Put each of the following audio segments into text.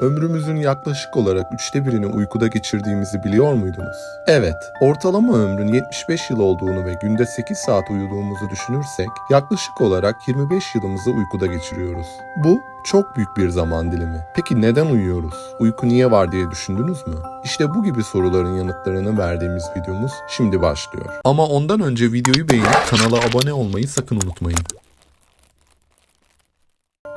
Ömrümüzün yaklaşık olarak üçte birini uykuda geçirdiğimizi biliyor muydunuz? Evet, ortalama ömrün 75 yıl olduğunu ve günde 8 saat uyuduğumuzu düşünürsek yaklaşık olarak 25 yılımızı uykuda geçiriyoruz. Bu çok büyük bir zaman dilimi. Peki neden uyuyoruz? Uyku niye var diye düşündünüz mü? İşte bu gibi soruların yanıtlarını verdiğimiz videomuz şimdi başlıyor. Ama ondan önce videoyu beğenip kanala abone olmayı sakın unutmayın.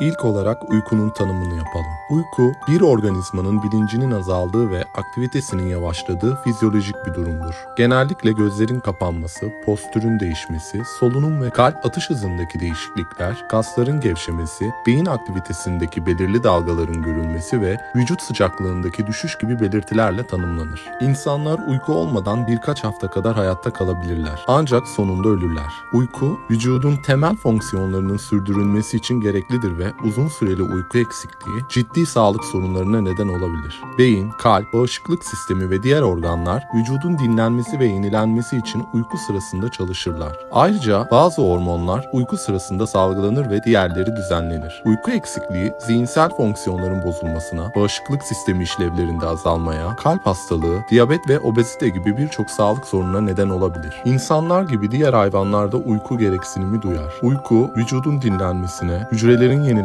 İlk olarak uykunun tanımını yapalım. Uyku, bir organizmanın bilincinin azaldığı ve aktivitesinin yavaşladığı fizyolojik bir durumdur. Genellikle gözlerin kapanması, postürün değişmesi, solunum ve kalp atış hızındaki değişiklikler, kasların gevşemesi, beyin aktivitesindeki belirli dalgaların görülmesi ve vücut sıcaklığındaki düşüş gibi belirtilerle tanımlanır. İnsanlar uyku olmadan birkaç hafta kadar hayatta kalabilirler. Ancak sonunda ölürler. Uyku, vücudun temel fonksiyonlarının sürdürülmesi için gereklidir ve uzun süreli uyku eksikliği ciddi sağlık sorunlarına neden olabilir. Beyin, kalp, bağışıklık sistemi ve diğer organlar vücudun dinlenmesi ve yenilenmesi için uyku sırasında çalışırlar. Ayrıca bazı hormonlar uyku sırasında salgılanır ve diğerleri düzenlenir. Uyku eksikliği zihinsel fonksiyonların bozulmasına, bağışıklık sistemi işlevlerinde azalmaya, kalp hastalığı, diyabet ve obezite gibi birçok sağlık sorununa neden olabilir. İnsanlar gibi diğer hayvanlarda uyku gereksinimi duyar. Uyku, vücudun dinlenmesine, hücrelerin yenilenmesine,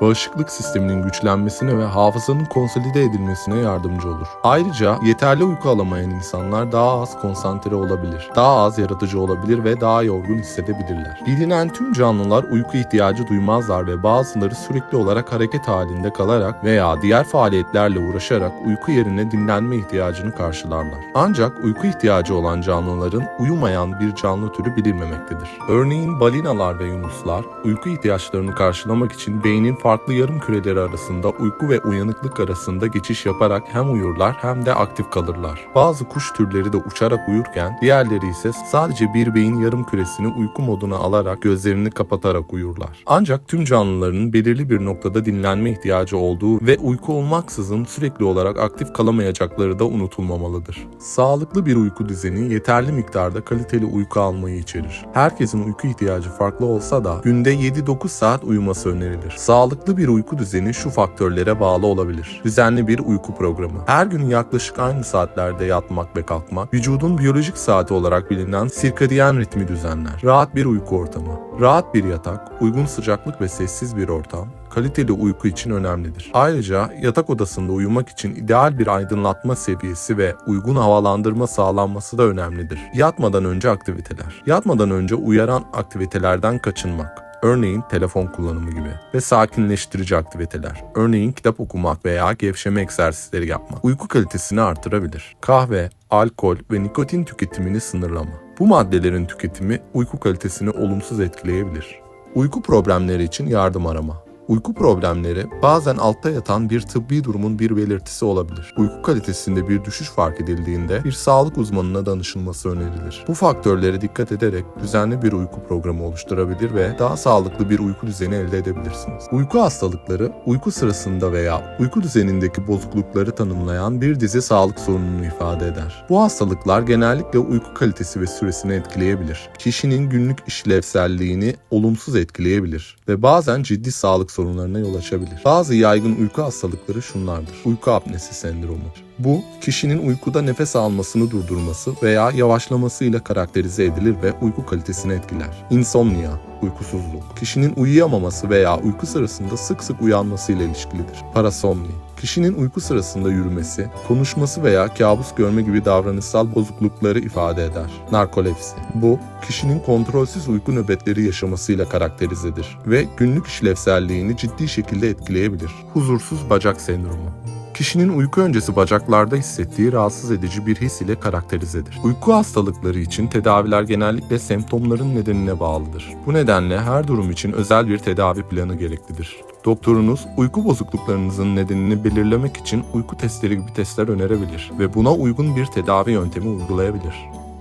bağışıklık sisteminin güçlenmesine ve hafızanın konsolide edilmesine yardımcı olur. Ayrıca yeterli uyku alamayan insanlar daha az konsantre olabilir, daha az yaratıcı olabilir ve daha yorgun hissedebilirler. Bilinen tüm canlılar uyku ihtiyacı duymazlar ve bazıları sürekli olarak hareket halinde kalarak veya diğer faaliyetlerle uğraşarak uyku yerine dinlenme ihtiyacını karşılarlar. Ancak uyku ihtiyacı olan canlıların uyumayan bir canlı türü bilinmemektedir. Örneğin balinalar ve yunuslar uyku ihtiyaçlarını karşılamak için beynin farklı yarım küreleri arasında uyku ve uyanıklık arasında geçiş yaparak hem uyurlar hem de aktif kalırlar. Bazı kuş türleri de uçarak uyurken diğerleri ise sadece bir beyin yarım küresini uyku moduna alarak gözlerini kapatarak uyurlar. Ancak tüm canlıların belirli bir noktada dinlenme ihtiyacı olduğu ve uyku olmaksızın sürekli olarak aktif kalamayacakları da unutulmamalıdır. Sağlıklı bir uyku düzeni yeterli miktarda kaliteli uyku almayı içerir. Herkesin uyku ihtiyacı farklı olsa da günde 7-9 saat uyuması önerilir. Sağlıklı bir uyku düzeni şu faktörlere bağlı olabilir. Düzenli bir uyku programı. Her gün yaklaşık aynı saatlerde yatmak ve kalkmak, vücudun biyolojik saati olarak bilinen sirkadiyen ritmi düzenler. Rahat bir uyku ortamı. Rahat bir yatak, uygun sıcaklık ve sessiz bir ortam, kaliteli uyku için önemlidir. Ayrıca yatak odasında uyumak için ideal bir aydınlatma seviyesi ve uygun havalandırma sağlanması da önemlidir. Yatmadan önce aktiviteler. Yatmadan önce uyaran aktivitelerden kaçınmak. Örneğin telefon kullanımı gibi ve sakinleştirici aktiviteler. Örneğin kitap okumak veya gevşeme egzersizleri yapmak. Uyku kalitesini artırabilir. Kahve, alkol ve nikotin tüketimini sınırlama. Bu maddelerin tüketimi uyku kalitesini olumsuz etkileyebilir. Uyku problemleri için yardım arama. Uyku problemleri bazen altta yatan bir tıbbi durumun bir belirtisi olabilir. Uyku kalitesinde bir düşüş fark edildiğinde bir sağlık uzmanına danışılması önerilir. Bu faktörlere dikkat ederek düzenli bir uyku programı oluşturabilir ve daha sağlıklı bir uyku düzeni elde edebilirsiniz. Uyku hastalıkları uyku sırasında veya uyku düzenindeki bozuklukları tanımlayan bir dizi sağlık sorununu ifade eder. Bu hastalıklar genellikle uyku kalitesi ve süresini etkileyebilir. Kişinin günlük işlevselliğini olumsuz etkileyebilir ve bazen ciddi sağlık sorunlarına yol açabilir. Bazı yaygın uyku hastalıkları şunlardır. Uyku apnesi sendromu. Bu, kişinin uykuda nefes almasını durdurması veya yavaşlamasıyla karakterize edilir ve uyku kalitesini etkiler. Insomnia, uykusuzluk, kişinin uyuyamaması veya uyku sırasında sık sık uyanmasıyla ilişkilidir. Parasomni, kişinin uyku sırasında yürümesi, konuşması veya kabus görme gibi davranışsal bozuklukları ifade eder. Narkolepsi, bu, kişinin kontrolsüz uyku nöbetleri yaşamasıyla karakterizedir ve günlük işlevselliğini ciddi şekilde etkileyebilir. Huzursuz bacak sendromu, kişinin uyku öncesi bacaklarda hissettiği rahatsız edici bir his ile karakterizedir. Uyku hastalıkları için tedaviler genellikle semptomların nedenine bağlıdır. Bu nedenle her durum için özel bir tedavi planı gereklidir. Doktorunuz uyku bozukluklarınızın nedenini belirlemek için uyku testleri gibi testler önerebilir ve buna uygun bir tedavi yöntemi uygulayabilir.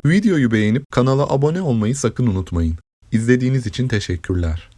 Videoyu beğenip kanala abone olmayı sakın unutmayın. İzlediğiniz için teşekkürler.